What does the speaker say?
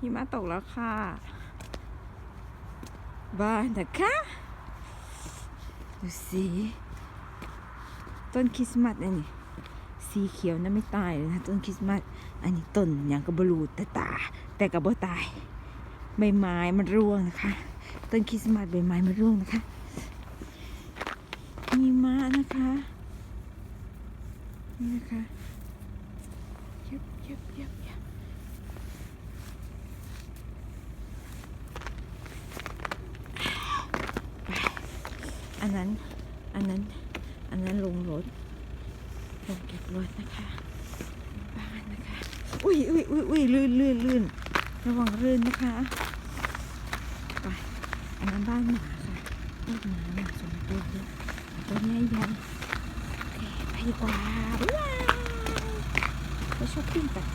หิมะตกแล้วค่ะบ้านนะคะ ดูสิต้นคริสต์มาสอันนี้สีเขียวนะไม่ตายเลยนะต้นคริสต์มาสอันนี้ต้นอย่างกระบรูแต่ตา แต่กระบตายใบไม้มันร่วงนะคะ ต้นคริสต์มาสใบไม้มันร่วงนะคะหิมะนะคะนี่นะคะยับยับยับยับ อันนั้น อันนั้น อันนั้นลงรถลงเก็บรถนะคะบ้านนะคะ อุ้ยอุ้ยอุ้ยอุ้ยลื่นลื่นลื่นระวังลื่นนะคะ ไป อันนั้นบ้านหมาค่ะบ้านหมาหมาสองตัวเลยตัวนี้ใหญ่โอเคไปดีกว่าบ๊ายบายไปช้อปปิ้งกัน